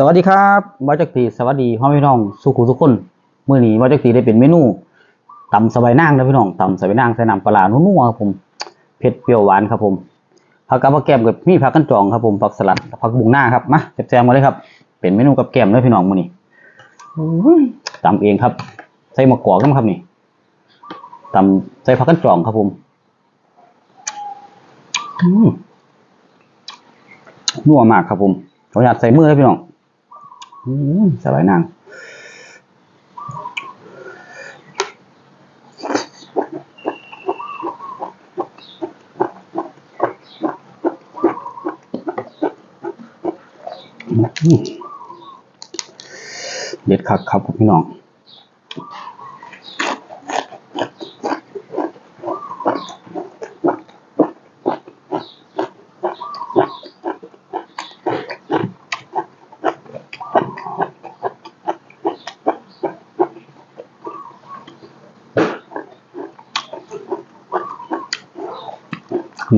สวัสดีครับมาจากตีสวัสดีพ่อพี่น้องสุขุทุกคนมื้อนี้มาจากตีได้เป็นเมนูตำสบายนางนะพี่น้องตำสบายนางใส่น้ำปลาร้านัวๆครับผมเผ็ดเปรี้ยวหวานครับผมผักกับผักแกมกับมีผักกันจองครับผมผักสลัดผักบุ้งหน้าครับมาแซ่บๆมาเลยครับ เป็นเมนูกับแกมเลยพี่น้องมื้อนี้ตำเองครับ ใส่มะกอกกันครับนี่ตำใส่ผักกันจองครับผมนัวมากครับผมขออนุญาตใส่มือเลยพี่น้อง สบายนางเด็ดคักครับพี่น้อง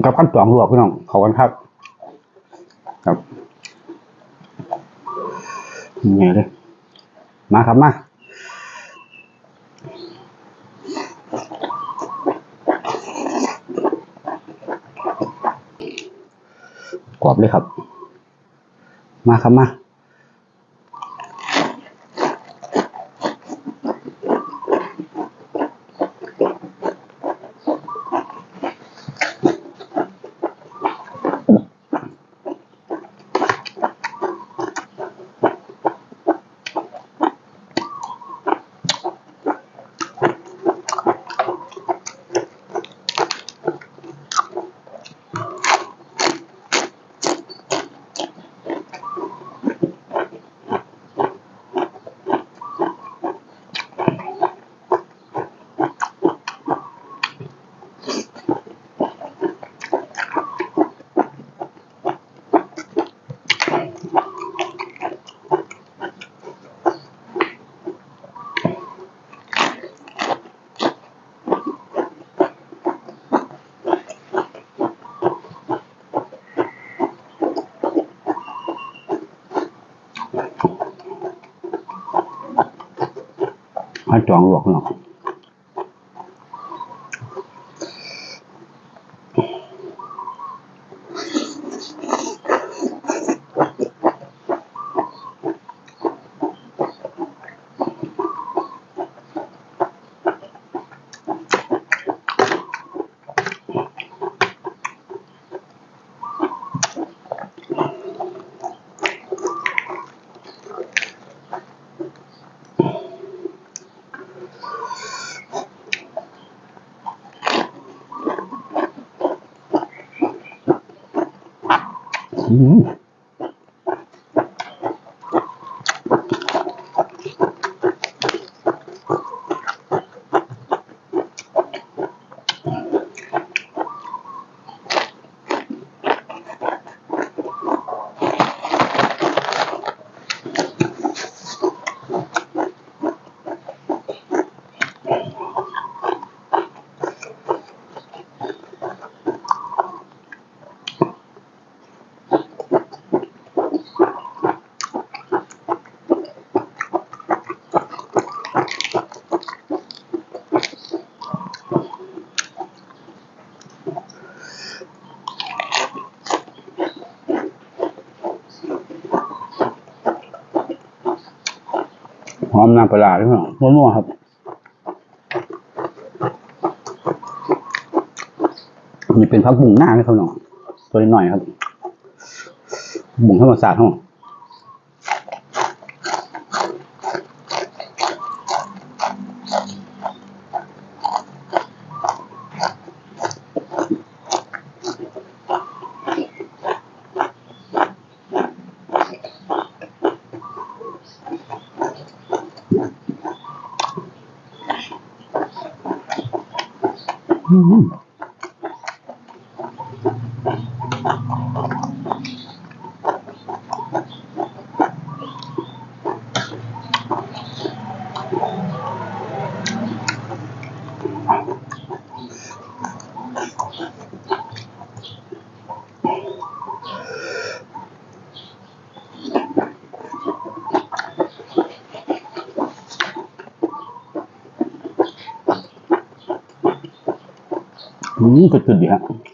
กับขั้นตองลวกพี่น้องเขากันครับ ครับยังไงเลยมาครับมากรอบเลยครับ มาครับมา ขั้นจอง ล หอมน้ำปลาร้าพี่น้องนัวๆครับนี่เป็นผักบุ้งหน้าเลยครับน้องตัวนิดหน่อยครับ บุ้งธรรมศาสตร์ครับ อื มอืม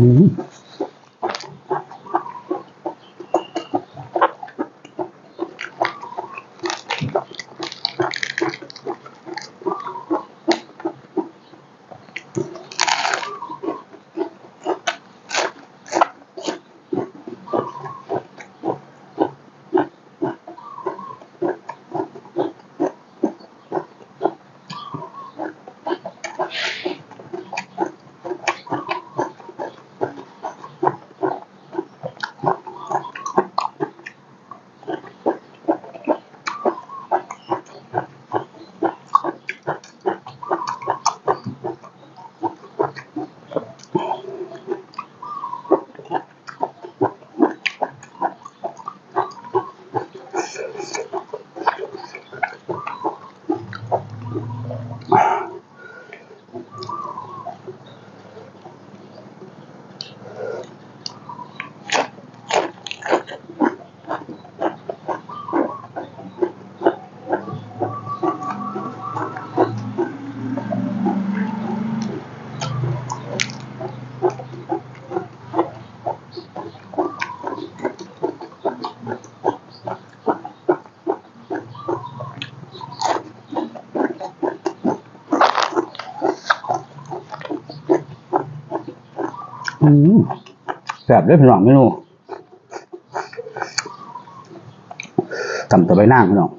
Mm-hmm. ซ่บเลยพี่น้องเมนูตำตะไบนางพี่น้อง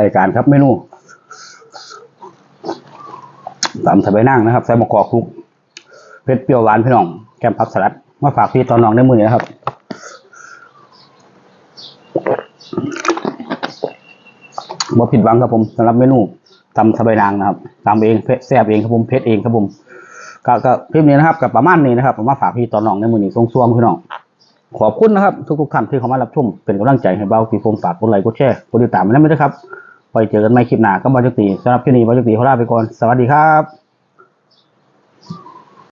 รายการครับเมนูตำตะไบนางนะครับใส่มะกอกคลุกเผ็ดเปรี้ยวหวานพี่น้องแกมผักสลัดมาฝากพี่ตอนน้องในมือนะครับบ่ผิดหวังครับผมสำหรับเมนูตำสะใบายนางนะครับตำเองเแซ่บเองครับผมเพชรเองครับผมก็ก็คลิปนี้นะครับกับประมาณนี้นะครับผมมาฝากพี่ตอนน้องในมือนี้ทรงๆพี่น้องขอบคุณนะครับ ทุกๆท่านที่เข้ามารับชมเป็นกำลังใจให้เบาปีโฟมฝากกดไลค์กดแชร์กดติดตามไม่ได้ไหมด้วยครับ ไปเจอกันใหม่คลิปหน้าก็บอจักตีสำหรับคลิปนี้บอจักตีขอลาไปก่อน สวัสดีครับ